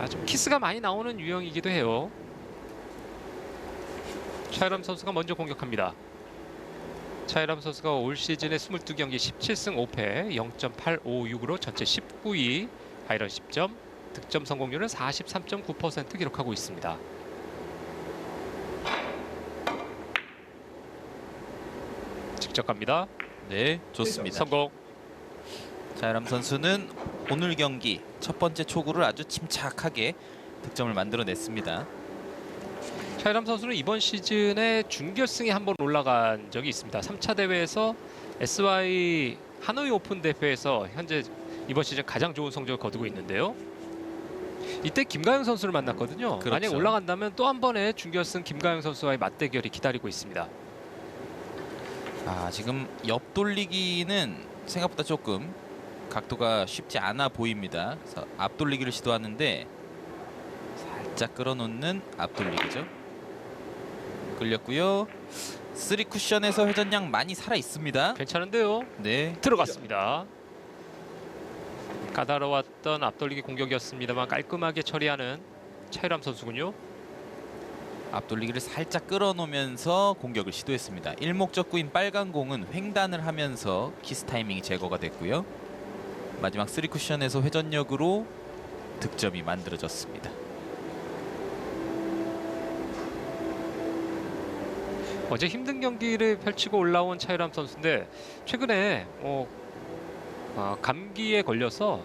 아, 좀 키스가 많이 나오는 유형이기도 해요. 차이람 선수가 먼저 공격합니다. 차이람 선수가 올 시즌에 22경기 17승 5패 0.856으로 전체 19위 하이런 10점 득점 성공률은 43.9% 기록하고 있습니다. 직접 갑니다. 네, 좋습니다. 성공. 자야람 선수는 오늘 경기 첫 번째 초구를 아주 침착하게 득점을 만들어냈습니다. 차이람 선수는 이번 시즌에 준결승에 한 번 올라간 적이 있습니다. 3차 대회에서 SY 하노이 오픈 대회에서 현재 이번 시즌 가장 좋은 성적을 거두고 있는데요. 이때 김가영 선수를 만났거든요. 그렇죠. 만약 올라간다면 또 한 번의 준결승 김가영 선수와의 맞대결이 기다리고 있습니다. 아 지금 옆 돌리기는 생각보다 조금 각도가 쉽지 않아 보입니다. 그래서 앞 돌리기를 시도하는데 살짝 끌어놓는 앞 돌리기죠. 끌렸고요. 쓰리 쿠션에서 회전량 많이 살아 있습니다. 괜찮은데요. 네, 들어갔습니다. 까다로웠던 앞돌리기 공격이었습니다만 깔끔하게 처리하는 차이람 선수군요. 앞 돌리기를 살짝 끌어놓으면서 공격을 시도했습니다. 일목적구인 빨간 공은 횡단을 하면서 키스 타이밍이 제거가 됐고요. 마지막 쓰리 쿠션에서 회전력으로 득점이 만들어졌습니다. 어제 힘든 경기를 펼치고 올라온 차이람 선수인데 최근에 어, 어, 감기에 걸려서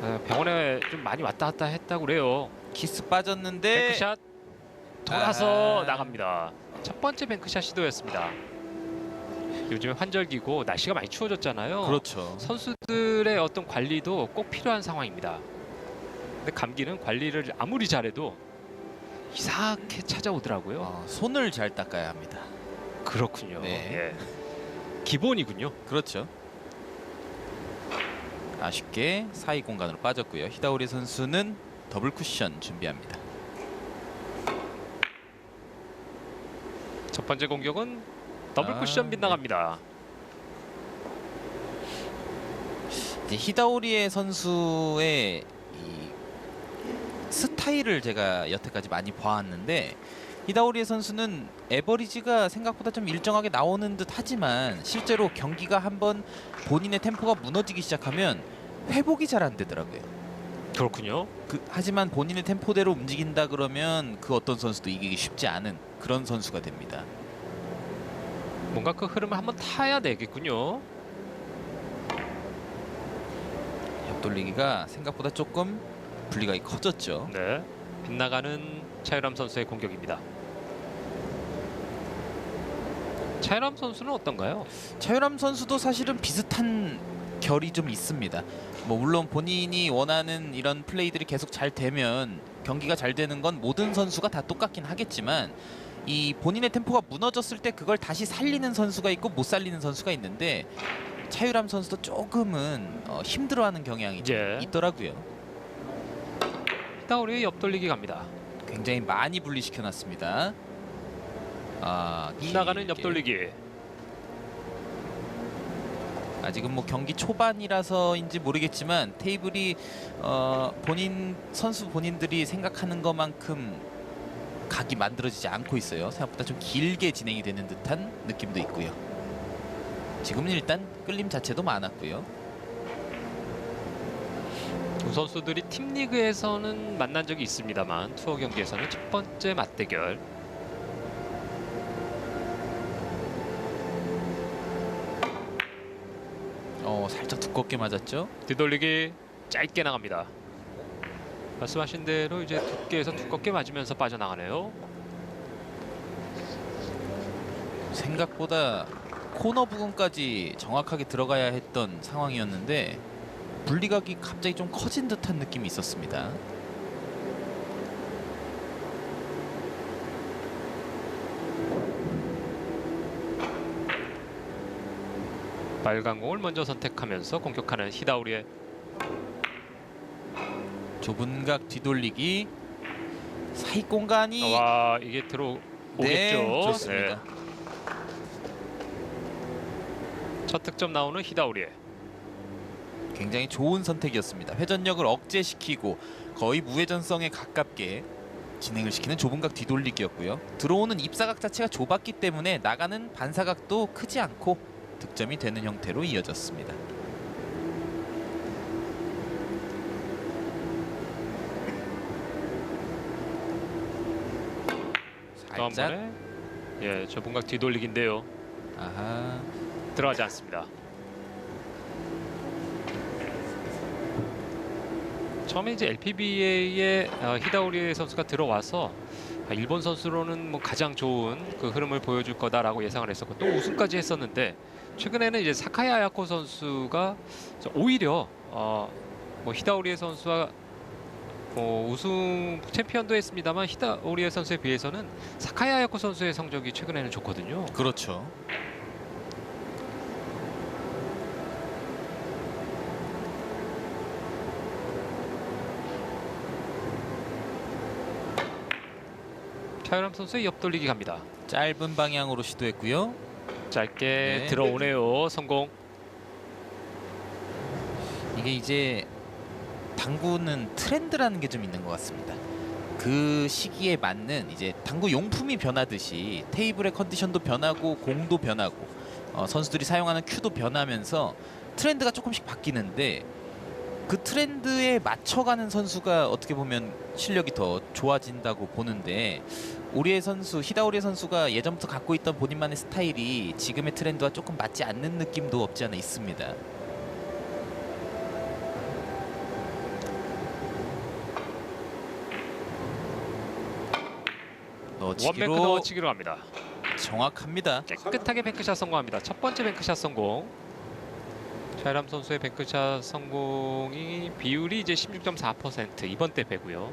어, 병원에 좀 많이 왔다 갔다 했다고 그래요. 키스 빠졌는데 뱅크샷 돌아서 아. 나갑니다. 첫 번째 뱅크샷 시도였습니다. 요즘 환절기고 날씨가 많이 추워졌잖아요. 그렇죠. 선수들의 어떤 관리도 꼭 필요한 상황입니다. 근데 감기는 관리를 아무리 잘해도 이상하게 찾아오더라고요. 어, 손을 잘 닦아야 합니다. 그렇군요. 네. 예. 기본이군요. 그렇죠. 아쉽게 사이 공간으로 빠졌고요. 히다오리 선수는 더블 쿠션 준비합니다. 첫 번째 공격은 더블 아, 쿠션 빗나갑니다. 이제 히다오리의 선수의 이 스타일을 제가 여태까지 많이 봐왔는데 히다오리의 선수는 에버리지가 생각보다 좀 일정하게 나오는 듯 하지만 실제로 경기가 한번 본인의 템포가 무너지기 시작하면 회복이 잘 안 되더라고요. 그렇군요. 그, 하지만 본인의 템포대로 움직인다 그러면 그 어떤 선수도 이기기 쉽지 않은 그런 선수가 됩니다. 뭔가 그 흐름을 한번 타야 되겠군요. 옆돌리기가 생각보다 조금 분리각이 커졌죠. 네. 빗나가는 차이람 선수의 공격입니다. 차이람 선수는 어떤가요? 차유람 선수도 사실은 비슷한 결이 좀 있습니다. 뭐 물론 본인이 원하는 이런 플레이들이 계속 잘 되면 경기가 잘 되는 건 모든 선수가 다 똑같긴 하겠지만 이 본인의 템포가 무너졌을 때 그걸 다시 살리는 선수가 있고 못 살리는 선수가 있는데 차유람 선수도 조금은 어, 힘들어하는 경향이 좀 예. 있더라고요. 히다오리의 옆돌리기 갑니다. 굉장히 많이 분리시켜 놨습니다. 아, 빗나가는 길게. 옆돌리기. 아직은 뭐 경기 초반이라서인지 모르겠지만 테이블이 어, 본인 선수 본인들이 생각하는 것만큼 각이 만들어지지 않고 있어요. 생각보다 좀 길게 진행이 되는 듯한 느낌도 있고요. 지금은 일단 끌림 자체도 많았고요. 두 선수들이 팀 리그에서는 만난 적이 있습니다만 투어 경기에서는 첫 번째 맞대결. 어, 살짝 두껍게 맞았죠. 뒤돌리기 짧게 나갑니다. 말씀하신 대로 이제 두께에서 두껍게 맞으면서 빠져나가네요. 생각보다 코너 부분까지 정확하게 들어가야 했던 상황이었는데 분리각이 갑자기 좀 커진 듯한 느낌이 있었습니다. 빨간 공을 먼저 선택하면서 공격하는 히다우리의 좁은 각 뒤돌리기 사이 공간이 와 이게 들어오겠죠. 네, 좋습니다. 네. 첫 득점 나오는 히다우리의 굉장히 좋은 선택이었습니다. 회전력을 억제시키고 거의 무회전성에 가깝게 진행을 시키는 좁은 각 뒤돌리기였고요. 들어오는 입사각 자체가 좁았기 때문에 나가는 반사각도 크지 않고 득점이 되는 형태로 이어졌습니다. 또한 살짝 번에 예, 저 분각 뒤돌리기인데요. 아하 들어가지 않습니다. 처음에 이제 LPBA의 어, 히다우리 선수가 들어와서 아, 일본 선수로는 뭐 가장 좋은 그 흐름을 보여줄 거다라고 예상을 했었고 또 우승까지 했었는데 최근에는 이제 사카야 아야코 선수가 저 오히려 어, 뭐 히다우리의 선수와 뭐 우승 챔피언도 했습니다만 히다우리의 선수에 비해서는 사카야 아야코 선수의 성적이 최근에는 좋거든요. 그렇죠. 차유람 선수의 옆돌리기 갑니다. 짧은 방향으로 시도했고요. 짧게 네. 들어오네요. 성공. 이게 이제 당구는 트렌드라는 게 좀 있는 것 같습니다. 그 시기에 맞는 이제 당구 용품이 변하듯이 테이블의 컨디션도 변하고 공도 변하고 어, 선수들이 사용하는 큐도 변하면서 트렌드가 조금씩 바뀌는데 그 트렌드에 맞춰가는 선수가 어떻게 보면 실력이 더 좋아진다고 보는데 우리의 선수 히다우리 선수가 예전부터 갖고 있던 본인만의 스타일이 지금의 트렌드와 조금 맞지 않는 느낌도 없지 않아 있습니다. 원뱅크 넣어치기로 합니다. 정확합니다. 깨끗하게 뱅크샷 성공합니다. 첫 번째 뱅크샷 성공. 차이람 선수의 뱅크샷 성공이 비율이 이제 16.4% 이번 대 배고요.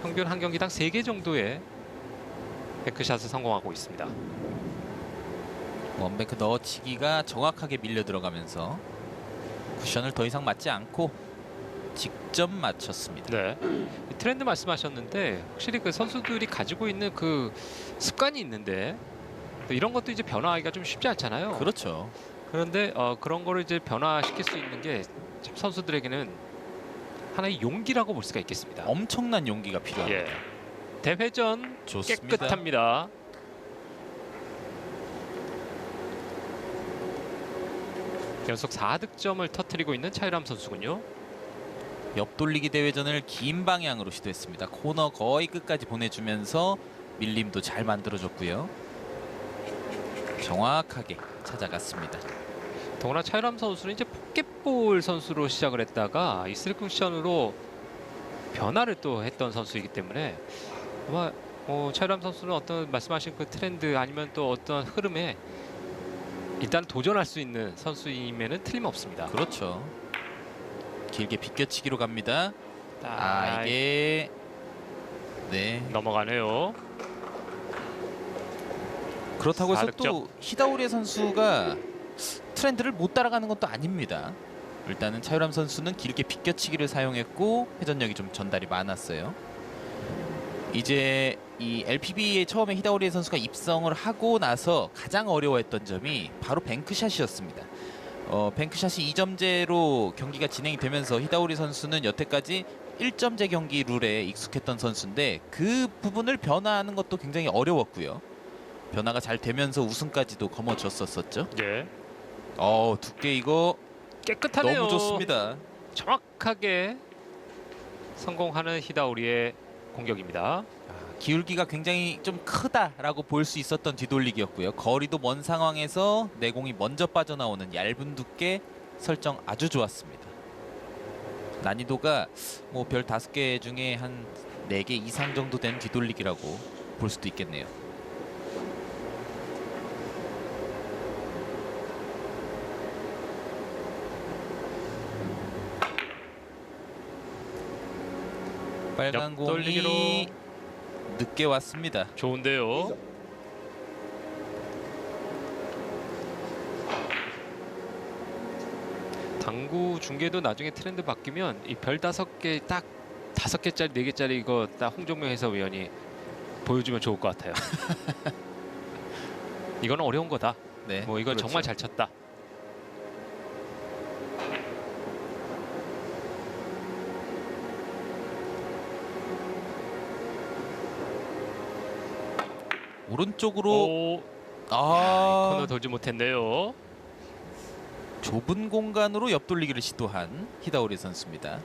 평균 한 경기당 3개 정도의 뱅크샷을 성공하고 있습니다. 원뱅크 넣어치기가 정확하게 밀려 들어가면서 쿠션을 더 이상 맞지 않고 직접 맞췄습니다. 네. 이 트렌드 말씀하셨는데 확실히 그 선수들이 가지고 있는 그 습관이 있는데 또 이런 것도 이제 변화하기가 좀 쉽지 않잖아요. 그렇죠. 그런데 어, 그런 거를 이제 변화시킬 수 있는 게 참 선수들에게는 하나의 용기라고 볼 수가 있겠습니다. 엄청난 용기가 필요합니다. 예. 대회전 좋습니다. 깨끗합니다. 연속 4득점을 터뜨리고 있는 차이람 선수군요. 옆돌리기 대회전을 긴 방향으로 시도했습니다. 코너 거의 끝까지 보내주면서 밀림도 잘 만들어줬고요. 정확하게 찾아갔습니다. 더구나 차이람 선수는 이제 포켓볼 선수로 시작을 했다가 이슬 쿠션으로 변화를 또 했던 선수이기 때문에 아마 어, 차이람 선수는 어떤 말씀하신 그 트렌드 아니면 또 어떤 흐름에 일단 도전할 수 있는 선수임에는 틀림없습니다. 그렇죠. 길게 비껴치기로 갑니다. 아 아, 이게 네 넘어가네요. 그렇다고 해서 4득점. 또 히다우리 선수가 트렌드를 못 따라가는 것도 아닙니다. 일단은 차유람 선수는 길게 비껴치기를 사용했고 회전력이 좀 전달이 많았어요. 이제 이 LPB에 처음에 히다우리 선수가 입성을 하고 나서 가장 어려워했던 점이 바로 뱅크샷이었습니다. 어, 뱅크샷이 2점제로 경기가 진행이 되면서 히다우리 선수는 여태까지 1점제 경기 룰에 익숙했던 선수인데 그 부분을 변화하는 것도 굉장히 어려웠고요. 변화가 잘 되면서 우승까지도 거머쥐었었죠. 예. 어 두께 이거 깨끗하네요. 너무 좋습니다. 정확하게 성공하는 히다우리의 공격입니다. 기울기가 굉장히 좀 크다라고 볼 수 있었던 뒤돌리기였고요. 거리도 먼 상황에서 내공이 먼저 빠져나오는 얇은 두께 설정 아주 좋았습니다. 난이도가 뭐 별 다섯 개 중에 한 네 개 이상 정도 된 뒤돌리기라고 볼 수도 있겠네요. 빨간 공이. 늦게 왔습니다. 좋은데요. 당구 중계도 나중에 트렌드 바뀌면 이 별 다섯 개 딱 다섯 개짜리 네 개짜리 이거 딱 홍정명 해설위원이 보여주면 좋을 것 같아요. 이거는 어려운 거다. 네, 뭐 이건 그렇죠. 정말 잘 쳤다. 오른쪽으로 오, 아 코너 돌지 못했네요. 좁은 공간으로 옆돌리기를 시도한 히다오리 선수입니다.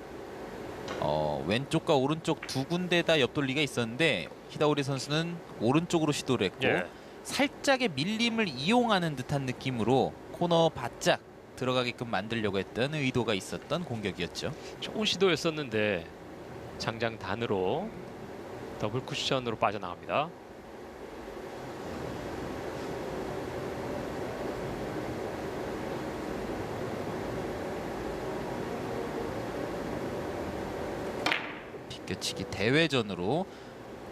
어, 왼쪽과 오른쪽 두 군데 다 옆돌리가 있었는데 히다오리 선수는 오른쪽으로 시도를 했고 예. 살짝의 밀림을 이용하는 듯한 느낌으로 코너 바짝 들어가게끔 만들려고 했던 의도가 있었던 공격이었죠. 좋은 시도였었는데 장장 단으로 더블 쿠션으로 빠져나갑니다. 비껴치기 대회전으로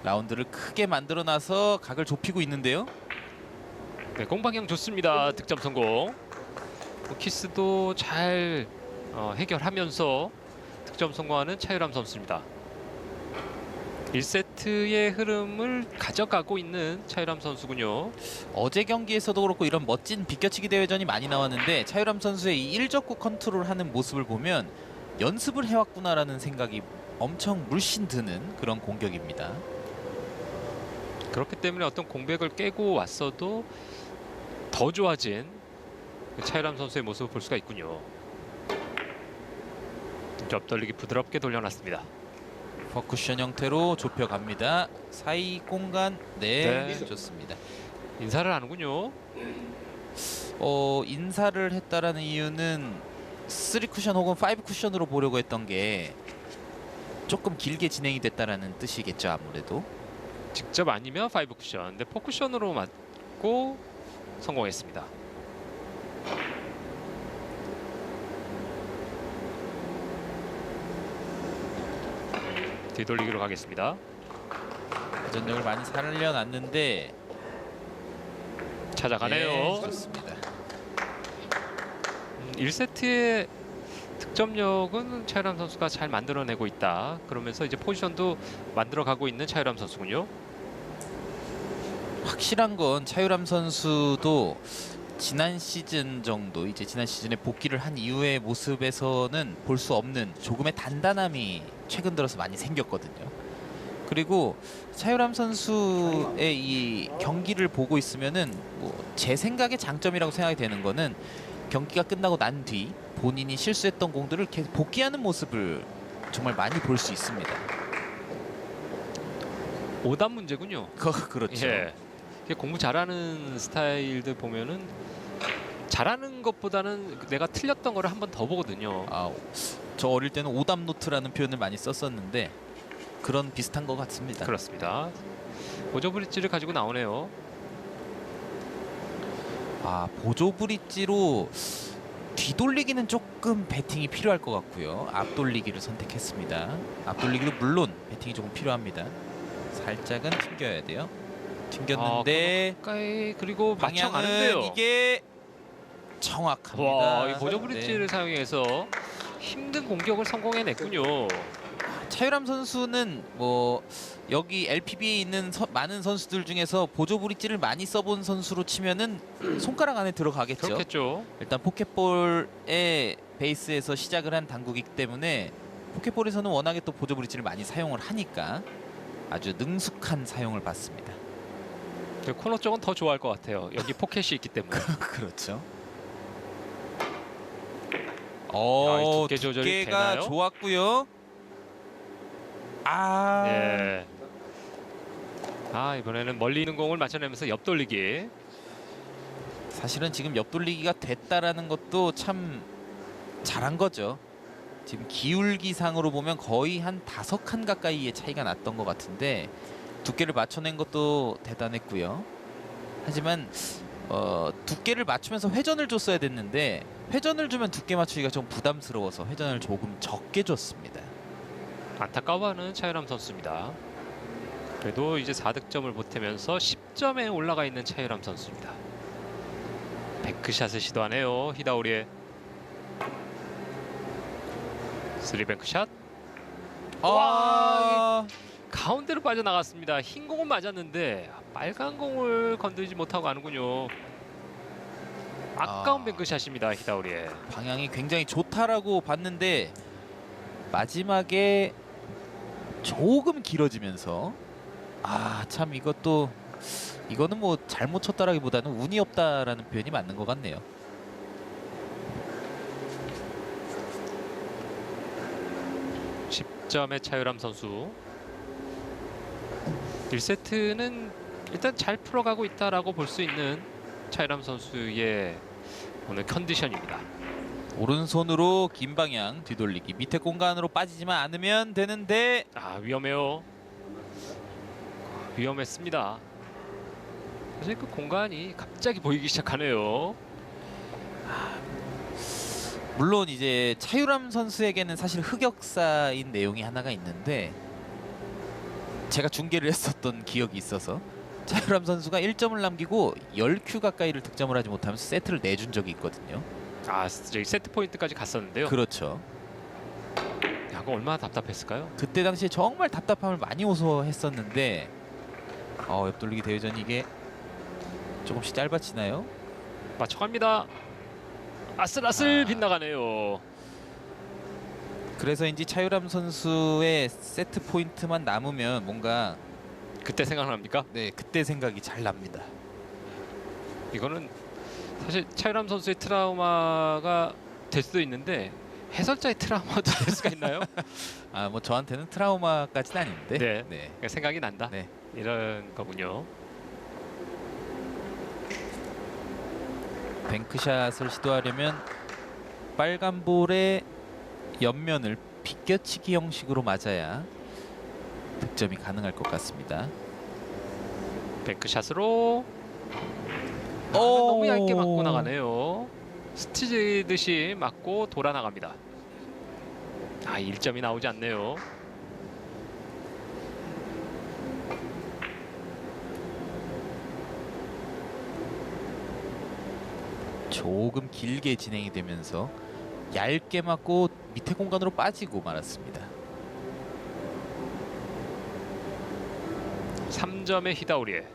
라운드를 크게 만들어놔서 각을 좁히고 있는데요. 네, 공 방향 좋습니다. 득점 성공. 뭐 키스도 잘 어, 해결하면서 득점 성공하는 차유람 선수입니다. 1세트의 흐름을 가져가고 있는 차유람 선수군요. 어제 경기에서도 그렇고 이런 멋진 비껴치기 대회전이 많이 나왔는데 차유람 선수의 이 일적구 컨트롤하는 모습을 보면 연습을 해왔구나라는 생각이 엄청 물씬 드는 그런 공격입니다. 그렇기 때문에 어떤 공백을 깨고 왔어도 더 좋아진 그 차유람 선수의 모습을 볼 수가 있군요. 옆돌리기 부드럽게 돌려놨습니다. 퍼쿠션 형태로 좁혀갑니다. 사이 공간 네, 네. 좋습니다. 인사를 하는군요. 어, 인사를 했다라는 이유는 3 쿠션 혹은 5 쿠션으로 보려고 했던 게 조금 길게 진행이 됐다라는 뜻이겠죠 아무래도. 직접 아니면 5 쿠션, 근데 4 쿠션으로 맞고 성공했습니다. 뒤돌리기로 가겠습니다. 전력을 많이 살려놨는데 찾아가네요. 네, 좋습니다. 음, 1세트의 득점력은 차유람 선수가 잘 만들어내고 있다. 그러면서 이제 포지션도 만들어가고 있는 차유람 선수군요. 확실한 건 차유람 선수도 지난 시즌 정도 이제 지난 시즌에 복귀를 한 이후의 모습에서는 볼 수 없는 조금의 단단함이 최근 들어서 많이 생겼거든요. 그리고 차유람 선수의 이 경기를 보고 있으면은 뭐 제 생각의 장점이라고 생각이 되는 거는 경기가 끝나고 난 뒤 본인이 실수했던 공들을 계속 복귀하는 모습을 정말 많이 볼 수 있습니다. 오답 문제군요. 그, 그렇죠. 예. 공부 잘하는 스타일들 보면은 잘하는 것보다는 내가 틀렸던 거를 한 번 더 보거든요. 아, 저 어릴 때는 오답 노트라는 표현을 많이 썼었는데 그런 비슷한 것 같습니다. 그렇습니다. 보조 브릿지를 가지고 나오네요. 아 보조 브릿지로 뒤돌리기는 조금 배팅이 필요할 것 같고요. 앞돌리기를 선택했습니다. 앞돌리기도 물론 배팅이 조금 필요합니다. 살짝은 튕겨야 돼요. 튕겼는데 가까이 그리고 방향은 맞춰가는데요. 이게 정확합니다. 와, 이 보조 브릿지를 네. 사용해서 힘든 공격을 성공해냈군요. 차유람 선수는 뭐 여기 LPB에 있는 서- 많은 선수들 중에서 보조 브릿지를 많이 써본 선수로 치면은 손가락 안에 들어가겠죠. 그렇겠죠. 일단 포켓볼의 베이스에서 시작을 한 당구이기 때문에 포켓볼에서는 워낙에 또 보조 브릿지를 많이 사용을 하니까 아주 능숙한 사용을 받습니다. 그 코너 쪽은 더 좋아할 것 같아요. 여기 포켓이 있기 때문에. 그렇죠. 아, 이 어, 두께 조절이 두께가 되나요? 좋았고요. 아, 예. 아 이번에는 멀리 있는 공을 맞춰내면서 옆돌리기. 사실은 지금 옆돌리기가 됐다라는 것도 참 잘한 거죠. 지금 기울기상으로 보면 거의 한 다섯 칸 가까이의 차이가 났던 것 같은데 두께를 맞춰낸 것도 대단했고요. 하지만 어, 두께를 맞추면서 회전을 줬어야 됐는데 회전을 주면 두께 맞추기가 좀 부담스러워서 회전을 조금 적게 줬습니다. 안타까워하는 차유람 선수입니다. 그래도 이제 4득점을 보태면서 10점에 올라가 있는 차유람 선수입니다. 뱅크샷을 시도하네요. 히다우리의 3뱅크샷 아, 가운데로 빠져나갔습니다. 흰 공은 맞았는데 빨간 공을 건드리지 못하고 가는군요. 아까운 아. 뱅크샷입니다. 히다우리의. 방향이 굉장히 좋다라고 봤는데 마지막에 조금 길어지면서 아 참 이것도 이거는 뭐 잘못 쳤다라기보다는 운이 없다라는 표현이 맞는 것 같네요. 10점의 차유람 선수 1세트는 일단 잘 풀어가고 있다라고 볼 수 있는 차유람 선수의 오늘 컨디션입니다. 오른손으로 긴 방향 뒤돌리기 밑에 공간으로 빠지지만 않으면 되는데 아 위험해요. 위험했습니다. 사실 그 공간이 갑자기 보이기 시작하네요. 물론 이제 차유람 선수에게는 사실 흑역사인 내용이 하나가 있는데 제가 중계를 했었던 기억이 있어서 차유람 선수가 1점을 남기고 10큐 가까이를 득점을 하지 못하면서 세트를 내준 적이 있거든요. 아 세트 포인트까지 갔었는데요. 그렇죠. 야, 그거 얼마나 답답했을까요? 그때 당시에 정말 답답함을 많이 호소했었는데 어, 옆돌리기 대회전 이게 조금씩 짧아지나요? 맞춰갑니다. 아슬아슬 아. 빗나가네요. 그래서인지 차유람 선수의 세트 포인트만 남으면 뭔가 그때 생각납니까? 네 그때 생각이 잘 납니다. 이거는 사실 차유람 선수의 트라우마가 될 수도 있는데 해설자의 트라우마도 될 수가 있나요? 아 뭐 저한테는 트라우마까지는 아닌데 네. 네. 그러니까 생각이 난다. 네. 이런 거군요. 뱅크샷을 시도하려면 빨간 볼의 옆면을 비껴치기 형식으로 맞아야 득점이 가능할 것 같습니다. 뱅크샷으로 아, 오. 너무 얇게 맞고 나가네요. 스치듯이 맞고 돌아 나갑니다. 아 1점이 나오지 않네요. 조금 길게 진행이 되면서 얇게 맞고 밑에 공간으로 빠지고 말았습니다. 3점의 히다우리에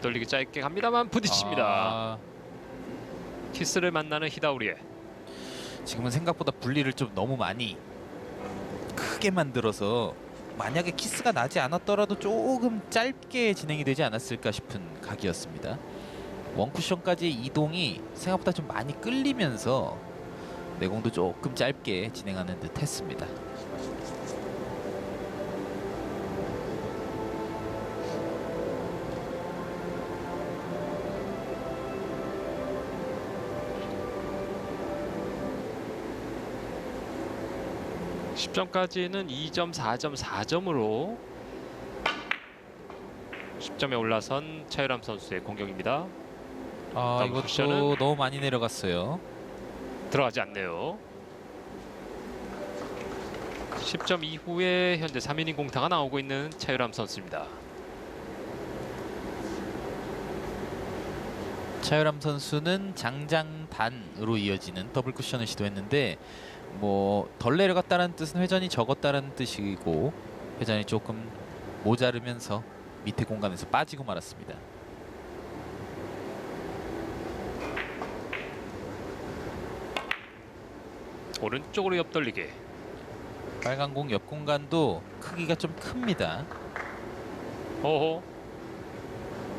돌리기 짧게 갑니다만 부딪힙니다. 아, 키스를 만나는 히다우리에 지금은 생각보다 분리를 좀 너무 많이 크게 만들어서 만약에 키스가 나지 않았더라도 조금 짧게 진행이 되지 않았을까 싶은 각이었습니다. 원쿠션까지 이동이 생각보다 좀 많이 끌리면서 내공도 조금 짧게 진행하는 듯 했습니다. 십 점까지는 2점, 4점, 4점으로 10점에 올라선 차유람 선수의 공격입니다. 아 이것도 쿠션은? 너무 많이 내려갔어요. 들어가지 않네요. 10점 이후에 현재 3이닝 공타가 나오고 있는 차유람 선수입니다. 차유람 선수는 장장단으로 이어지는 더블 쿠션을 시도했는데 뭐 덜 내려갔다는 뜻은 회전이 적었다는 뜻이고 회전이 조금 모자르면서 밑에 공간에서 빠지고 말았습니다. 오른쪽으로 옆돌리기. 빨간 공 옆 공간도 크기가 좀 큽니다. 호호.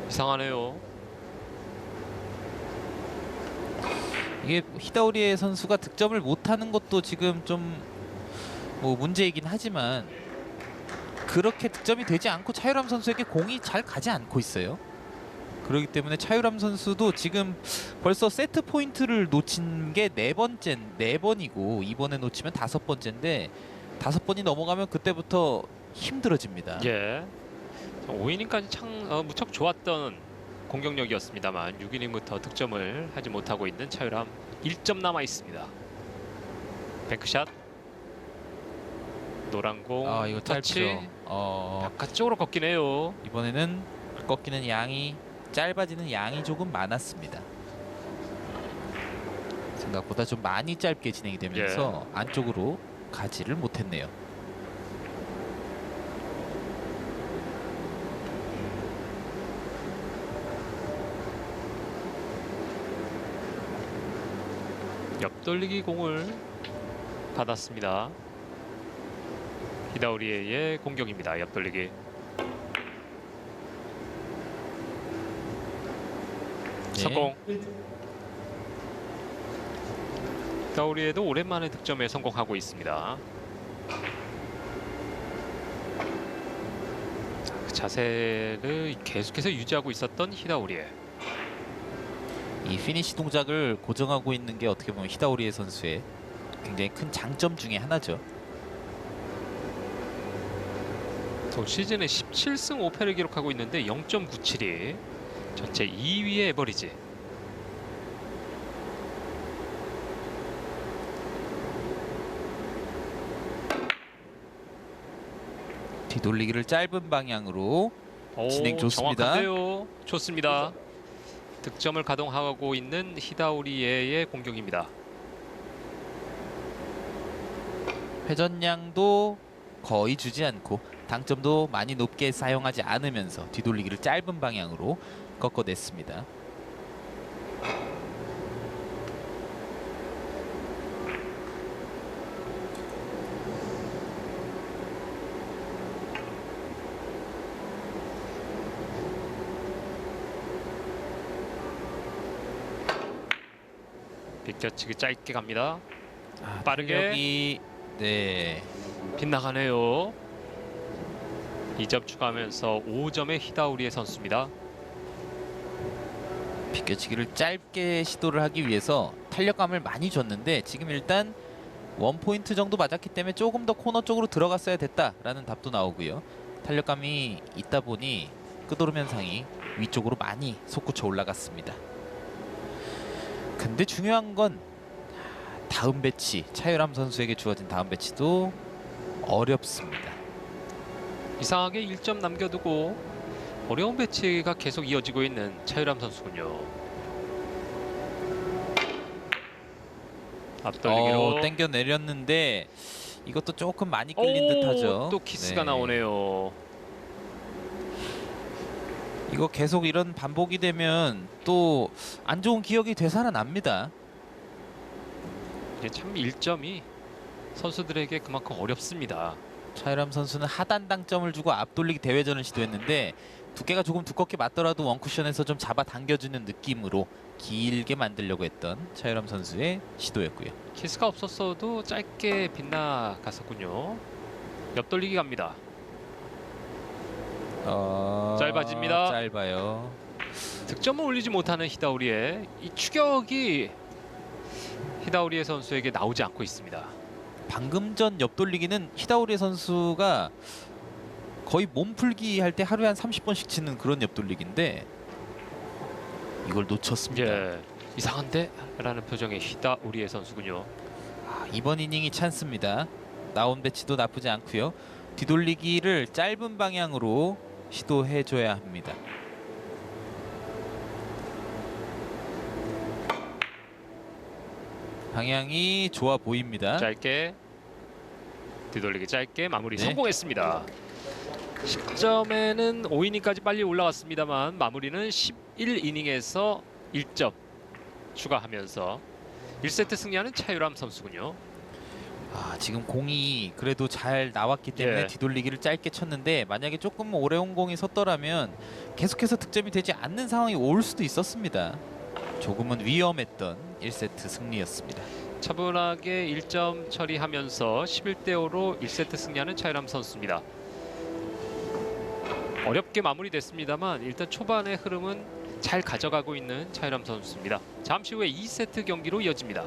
이상하네요. 이게 히다우리에 선수가 득점을 못하는 것도 지금 좀 뭐 문제이긴 하지만 그렇게 득점이 되지 않고 차유람 선수에게 공이 잘 가지 않고 있어요. 그렇기 때문에 차유람 선수도 지금 벌써 세트 포인트를 놓친 게 네 번째 네 번이고 이번에 놓치면 다섯 번째인데 다섯 번이 넘어가면 그때부터 힘들어집니다. 예. 5이닝까지 참 어, 무척 좋았던 공격력이었습니다만 6이닝부터 득점을 하지 못하고 있는 차유람 1점 남아 있습니다. 뱅크샷. 노란 공 아 이거 터치 짧죠. 어, 바깥쪽으로 꺾이네요. 이번에는 꺾이는 양이 짧아지는 양이 조금 많았습니다. 생각보다 좀 많이 짧게 진행이 되면서 안쪽으로 가지를 못했네요. 옆돌리기 공을 받았습니다. 히다우리의 공격입니다. 옆돌리기. 네. 성공. 히다우리에도 오랜만에 득점에 성공하고 있습니다. 그 자세를 계속해서 유지하고 있었던 히다우리에. 이 피니시 동작을 고정하고 있는 게 어떻게 보면 히다우리의 선수의 굉장히 큰 장점 중에 하나죠. 또 시즌에 17승 5패를 기록하고 있는데 0.97이 전체 2위의 에버리지. 뒤돌리기를 짧은 방향으로 오, 진행 좋습니다. 정확한데요. 좋습니다. 득점을 가동하고 있는 히다우리에의 공격입니다. 회전량도 거의 주지 않고 당점도 많이 높게 사용하지 않으면서 뒤돌리기를 짧은 방향으로 꺾어냈습니다. 비껴치기 짧게 갑니다. 아, 빠르게. 탄력이 네 빗나가네요. 2점 추가하면서 5점의 히다우리의 선수입니다. 비껴치기를 짧게 시도를 하기 위해서 탄력감을 많이 줬는데 지금 일단 원 포인트 정도 맞았기 때문에 조금 더 코너 쪽으로 들어갔어야 됐다라는 답도 나오고요. 탄력감이 있다 보니 끄도름 현상이 위쪽으로 많이 솟구쳐 올라갔습니다. 근데 중요한 건 다음 배치 차유람 선수에게 주어진 다음 배치도 어렵습니다. 이상하게 1점 남겨두고 어려운 배치가 계속 이어지고 있는 차유람 선수군요. 앞돌리기로 어, 땡겨 내렸는데 이것도 조금 많이 끌린 오, 듯하죠. 또 키스가 네. 나오네요. 이거 계속 이런 반복이 되면 또 안 좋은 기억이 되살아납니다. 이게 참 1점이 선수들에게 그만큼 어렵습니다. 차이람 선수는 하단 당점을 주고 앞돌리기 대회전을 시도했는데 두께가 조금 두껍게 맞더라도 원쿠션에서 좀 잡아 당겨주는 느낌으로 길게 만들려고 했던 차이람 선수의 시도였고요. 키스가 없었어도 짧게 빗나갔었군요. 옆돌리기 갑니다. 어... 짧아집니다. 짧아요. 득점을 올리지 못하는 히다우리의 이 추격이 히다우리의 선수에게 나오지 않고 있습니다. 방금 전 옆돌리기는 히다우리 선수가 거의 몸풀기 할 때 하루에 한 30번씩 치는 그런 옆돌리기인데 이걸 놓쳤습니다. 예, 이상한데? 라는 표정의 히다우리의 선수군요. 아, 이번 이닝이 찬스입니다. 나온 배치도 나쁘지 않고요. 뒤돌리기를 짧은 방향으로 시도해줘야 합니다. 방향이 좋아 보입니다. 짧게 뒤돌리기 짧게 마무리 네. 성공했습니다. 10점에는 5이닝까지 빨리 올라갔습니다만 마무리는 11이닝에서 1점 추가하면서 1세트 승리하는 차유람 선수군요. 아, 지금 공이 그래도 잘 나왔기 때문에 예. 뒤돌리기를 짧게 쳤는데 만약에 조금 오래 온 공이 섰더라면 계속해서 득점이 되지 않는 상황이 올 수도 있었습니다. 조금은 위험했던 1세트 승리였습니다. 차분하게 1점 처리하면서 11대 5로 1세트 승리하는 차유람 선수입니다. 어렵게 마무리됐습니다만 일단 초반의 흐름은 잘 가져가고 있는 차유람 선수입니다. 잠시 후에 2세트 경기로 이어집니다.